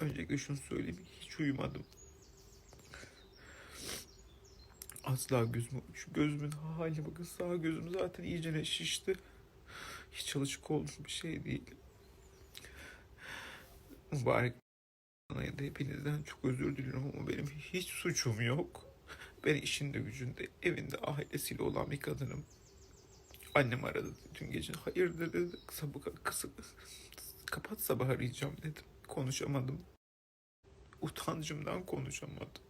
Öncelikle şunu söyleyeyim. Hiç uyumadım. Asla gözüm, şu gözümün haline bakın. Sağ gözüm zaten iyice şişti. Hiç alışık olduğum bir şey değil. Mübarek da hepinizden çok özür diliyorum ama benim hiç suçum yok. Ben işinde gücünde, evinde ailesiyle olan bir kadınım. Annem aradı dün gece. Hayırdır dedi. Sabah, kısa, kapat sabah arayacağım dedim. Konuşamadım. Utancımdan konuşamadım.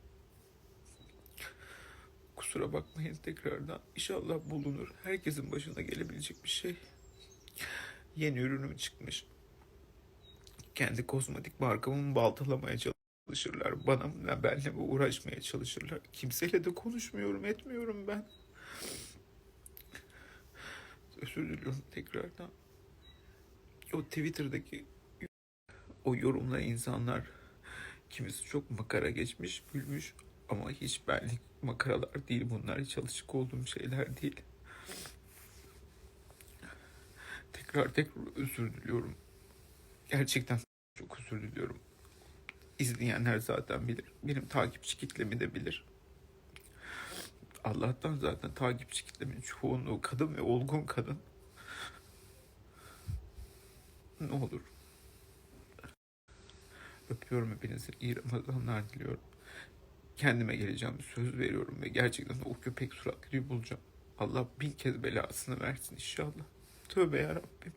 Kusura bakmayın tekrardan. İnşallah bulunur. Herkesin başına gelebilecek bir şey. Yeni ürünüm çıkmış. Kendi kozmetik markamı baltalamaya çalışırlar. Bana, benle uğraşmaya çalışırlar. Kimseyle de konuşmuyorum, etmiyorum ben. Özür diliyorum tekrardan. O Twitter'daki o yorumlar insanlar kimisi çok makara geçmiş, gülmüş ama hiç benlik makaralar değil bunlar. Hiç alışık olduğum şeyler değil. Tekrar tekrar özür diliyorum. Gerçekten çok özür diliyorum. İzleyenler zaten bilir. Benim takipçi kitlemi de bilir. Allah'tan zaten takipçi kitlemin çoğunluğu kadın ve olgun kadın. Ne olur. Öpüyorum hepinizi. İyi Ramazanlar diliyorum. Kendime geleceğim söz veriyorum ve gerçekten o köpek suratlıyı bulacağım. Allah bin kez belasını versin inşallah. Tövbe yarabbim.